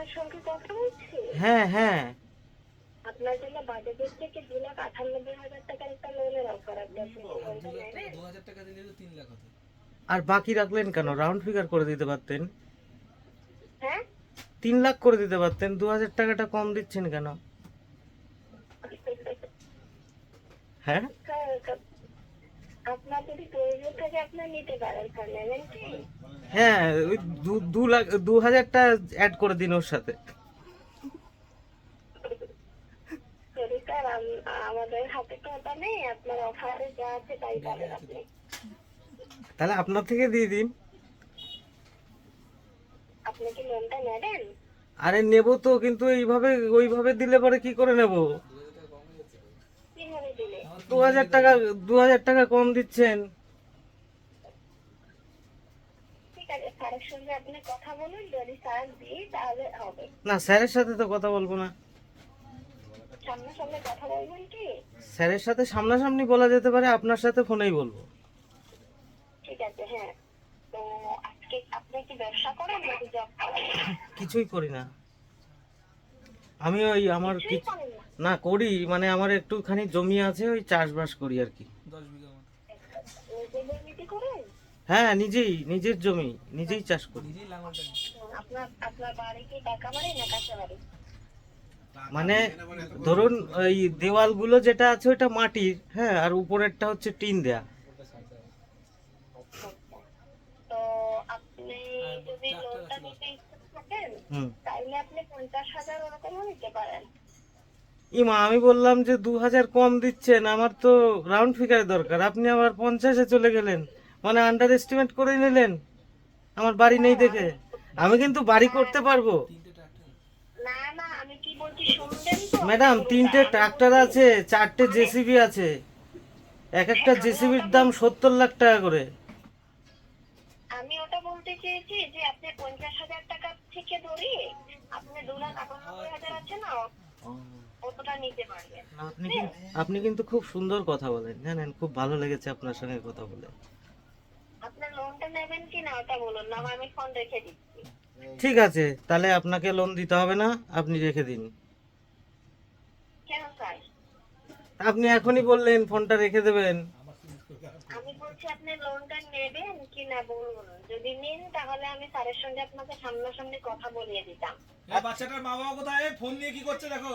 মার সঙ্গে কথা বলছি হ্যাঁ হ্যাঁ। আপনার জন্য থেকে দু লাখ আটানব্বই হাজার টাকার একটা লোনের অফার আছে আপনি কি লোনটা নেবেন দু হাজার টাকা দিলে তো তিন লাখ হতো। আর বাকি রাখলেন কেন? রাউন্ড ফিগার করে দিতে পারতেন। হ্যাঁ? তিন লাখ করে দিতে পারতেন। দু হাজার টাকাটা কম দিচ্ছেন কেন? হ্যাঁ? আপনার যদি প্রয়োজন থাকে আপনি নিতে পারেন স্যার নেবেন কি? হ্যাঁ ওই দু- লাখ দু হাজারটা অ্যাড করে দিন ওর সাথে। আমাদের হাতে তো নেই আপনার অফারে যা আছে তাই পাবেন আপনি। তাহলে আপনার থেকে দিয়ে দিন। আপনি কি লোনটা নেবেন? আরে নেব তো কিন্তু এইভাবে ওইভাবে দিলে পরে কি করে নেব? দু হাজার টাকা দু হাজার টাকা কম দিচ্ছেন। না স্যারের সাথে তো কথা বলব না। স্যারের সাথে সামনাসামনি বলা যেতে পারে আপনার সাথে ফোনেই বলব। ঠিক আছে হ্যাঁ। তো আজকে আপনি কি ব্যবসা করেন নাকি জব করেন? কিছুই করি না। আমি ওই আমার কিছু না করি মানে আমার একটুখানি জমি আছে ওই চাষবাস করি আর কি। দশ বিঘা হ্যাঁ নিজেই নিজের জমি নিজেই চাষ করি। নিজেই লাঙলটা নিই। আপনার আপনার বাড়ি কি টাকা বাড়ি না কাঁচা বাড়ি? মানে ধরুন ওই দেওয়ালগুলো যেটা আছে ওটা মাটির হ্যাঁ আর উপরেরটা হচ্ছে টিন দেয়া। তো আপনি যদি লোনটা নিতে ইচ্ছুক থাকেন হুম। তাইলে আপনি পঞ্চাশ হাজার ওরকমও নিতে পারেন। ইমা, আমি বললাম যে দু হাজার কম দিচ্ছেন, আমার তো রাউন্ড ফিগার দরকার। আপনি আবার পঞ্চাশে চলে গেলেন মানে আন্ডার এস্টিমেট করে নিলেন। আমার বাড়ি নেই দেখে। আমি কিন্তু বাড়ি করতে পারব। ম্যাডাম, তিনটে ট্রাক্টর আছে, চারটে জেসিবি আছে। এক একটা জেসিবির দাম সত্তর লাখ টাকা করে। আমি ওটা বলতে চেয়েছি যে আপনি পঞ্চাশ হাজার টাকা থেকে ধরি আপনি দু লাখ আটানব্বই হাজার আছে না অতটা নিতে পারবেন আপনি কিন্তু আপনি কিন্তু খুব সুন্দর কথা বলেন জানেন? খুব ভালো লেগেছে আপনার সঙ্গে কথা বলে। আপনার লোনটা নেবেন কি না ওটা বলুন না আমি ফোন রেখে দিচ্ছি। ঠিক আছে তাহলে আপনাকে লোন দিতে হবে না আপনি রেখে দিন। কেন স্যার? আপনি এখনই বললেন ফোনটা রেখে দেবেন। আমি বলছি আপনি লোনটা নেবেন কি না বলুন? যদি নিন তাহলে আমি স্যারের সঙ্গে আপনাকে সামনাসামনি কথা বলিয়ে দিতাম। এই বাচ্চাটার মা বাবা কোথায় ফোন নিয়ে কি করছে দেখো।